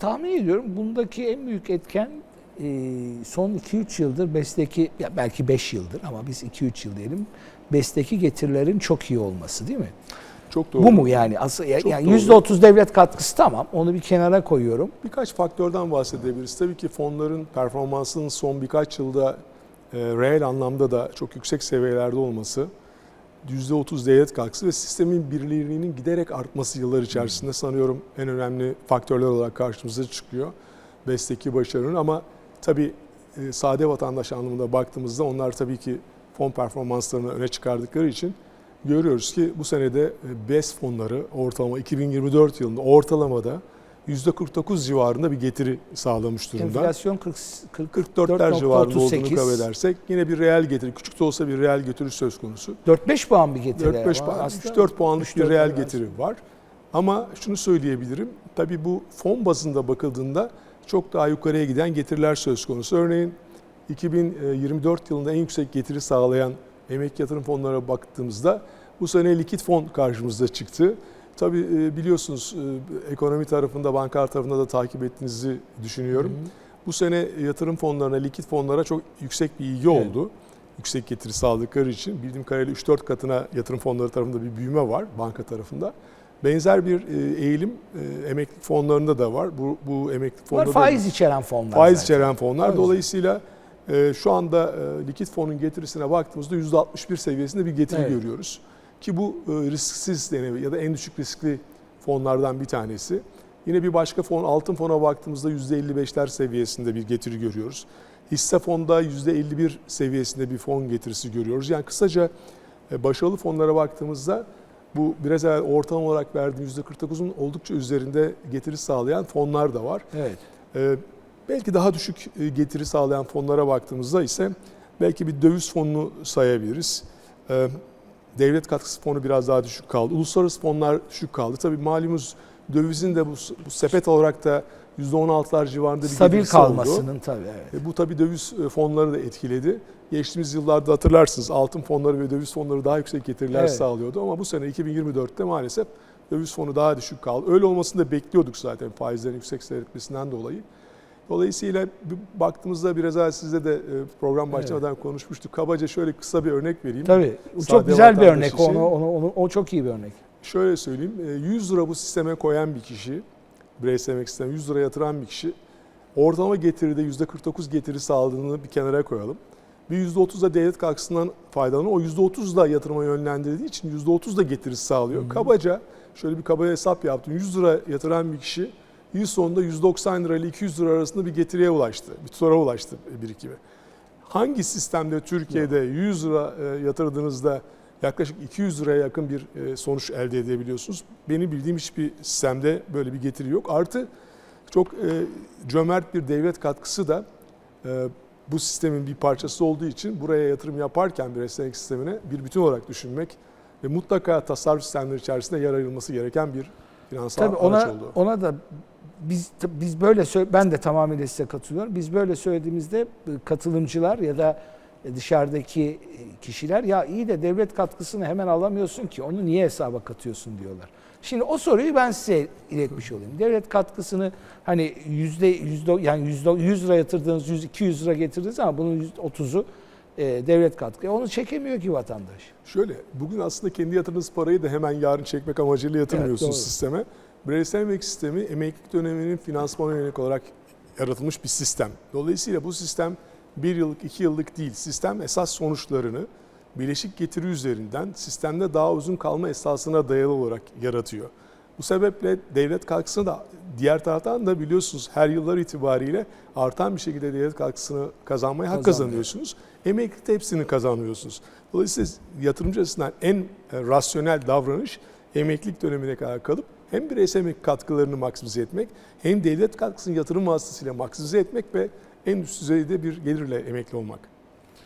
Tahmin ediyorum bundaki en büyük etken e, son 2-3 yıldır BES'teki, ya belki 5 yıldır ama biz 2-3 yıl diyelim, BES'teki getirilerin çok iyi olması değil mi? Çok doğru. Bu mu yani? Asıl, Çok yani doğru. %30 devlet katkısı tamam, onu bir kenara koyuyorum. Birkaç faktörden bahsedebiliriz. Tabii ki fonların performansının son birkaç yılda e, reel anlamda da çok yüksek seviyelerde olması, %30 devlet katkısı ve sistemin birliğinin giderek artması yıllar içerisinde sanıyorum en önemli faktörler olarak karşımıza çıkıyor. BES'teki başarının ama tabii e, sade vatandaş anlamında baktığımızda onlar tabii ki fon performanslarını öne çıkardıkları için görüyoruz ki bu senede e, BES fonları ortalama 2024 yılında ortalamada %49 civarında bir getiri sağlamış durumda. Enflasyon 40, 40 44'ler civarında olduğunu 4.38. kabul edersek yine bir reel getiri, küçük de olsa bir reel getiri söz konusu. 4-5 puan bir getiri. 4-5 ama puan, aslında 3-4 puanlık bir 3-4 reel getiri var. Ama şunu söyleyebilirim, tabii bu fon bazında bakıldığında çok daha yukarıya giden getiriler söz konusu. Örneğin 2024 yılında en yüksek getiri sağlayan emekli yatırım fonlarına baktığımızda bu sene likit fon karşımıza çıktı. Tabii e, biliyorsunuz e, ekonomi tarafında, bankalar tarafında da takip ettiğinizi düşünüyorum. Bu sene yatırım fonlarına, likit fonlara çok yüksek bir ilgi Evet. oldu. Yüksek getiri sağladıkları için bildiğim kadarıyla 3-4 katına yatırım fonları tarafında bir büyüme var banka tarafında. Benzer bir e, eğilim emeklilik fonlarında da var. Bu, bu emeklilik fonları da faiz içeren fonlar. faiz zaten. içeren fonlar. Dolayısıyla şu anda likit fonun getirisine baktığımızda %61 seviyesinde bir getiri Evet. görüyoruz. Ki bu e, risksiz denebilir ya da en düşük riskli fonlardan bir tanesi. Yine bir başka fon altın fona baktığımızda %55'ler seviyesinde bir getiri görüyoruz. Hisse fonda %51 seviyesinde bir fon getirisi görüyoruz. Yani kısaca e, başarılı fonlara baktığımızda bu biraz evvel ortalama olarak verdiğim %49'un oldukça üzerinde getiri sağlayan fonlar da var. Evet. Ee, belki daha düşük e, getiri sağlayan fonlara baktığımızda ise belki bir döviz fonunu sayabiliriz. Ee, devlet katkısı fonu biraz daha düşük kaldı. Uluslararası fonlar düşük kaldı. Tabii malumunuz dövizin de bu, bu sepet olarak da %16'lar civarında bir Stabil getirisi oldu. kalmasının tabii evet. E, Bu tabii döviz e, fonları da etkiledi. Geçtiğimiz yıllarda hatırlarsınız altın fonları ve döviz fonları daha yüksek getiriler Evet. sağlıyordu ama bu sene 2024'te maalesef döviz fonu daha düşük kaldı. Öyle olmasını da bekliyorduk zaten faizlerin yüksek seyretmesinden dolayı. Dolayısıyla baktığımızda biraz evvel sizle de e, program başlamadan konuşmuştuk. Kabaca şöyle kısa bir örnek vereyim. Tabii. Bu Sade çok güzel bir örnek. için. Onu, onu, onu, o çok iyi bir örnek. Şöyle söyleyeyim, e, 100 lira bu sisteme koyan bir kişi, bireysel emek sistemi 100 lira yatıran bir kişi, ortalama getiride %49 getiri sağladığını bir kenara koyalım. Bir %30 da devlet katkısından faydalanıyor. O %30 da yatırıma yönlendirdiği için %30 da getirisi sağlıyor. Kabaca şöyle bir kaba hesap yaptım. 100 lira yatıran bir kişi yıl sonunda 190 lira ile 200 lira arasında bir getiriye ulaştı. Bir tutora ulaştı birikimi. Hangi sistemde Türkiye'de 100 lira e, yatırdığınızda yaklaşık 200 liraya yakın bir e, sonuç elde edebiliyorsunuz? Benim bildiğim hiçbir sistemde böyle bir getiri yok. Artı çok e, cömert bir devlet katkısı da bu sistemin bir parçası olduğu için buraya yatırım yaparken bir esnek sistemine bir bütün olarak düşünmek ve mutlaka tasarruf sistemleri içerisinde yer ayrılması gereken bir finansal Tabii araç ona oldu. ona da biz biz böyle ben de tamamıyla size katılıyorum. Biz böyle söylediğimizde e, katılımcılar ya da dışarıdaki e, kişiler ya iyi de devlet katkısını hemen alamıyorsun ki onu niye hesaba katıyorsun diyorlar. Şimdi o soruyu ben size iletmiş olayım. Devlet katkısını hani yüzde yüzde yani yüzde 100 lira yatırdığınız 100 200 lira getirdiniz ama bunun yüzde 30'u e, devlet katkı. Onu çekemiyor ki vatandaş. Şöyle, bugün aslında kendi yatırdığınız parayı da hemen yarın çekmek amacıyla yatırmıyorsunuz doğru. sisteme. Bireysel emeklilik sistemi emeklilik döneminin finansmana yönelik olarak yaratılmış bir sistem. Dolayısıyla bu sistem bir yıllık, iki yıllık değil. Sistem esas sonuçlarını bileşik getiri üzerinden sistemde daha uzun kalma esasına dayalı olarak yaratıyor. Bu sebeple devlet katkısını da diğer taraftan da biliyorsunuz her yıllar itibariyle artan bir şekilde devlet katkısını kazanmaya hak Kazanıyor. kazanıyorsunuz. Emeklilikte hepsini kazanıyorsunuz. Dolayısıyla yatırımcı açısından en rasyonel davranış emeklilik dönemine kadar kalıp hem bireysel emeklilik katkılarını maksimize etmek hem devlet katkısını yatırım vasıtasıyla maksimize etmek ve en üst düzeyde bir gelirle emekli olmak.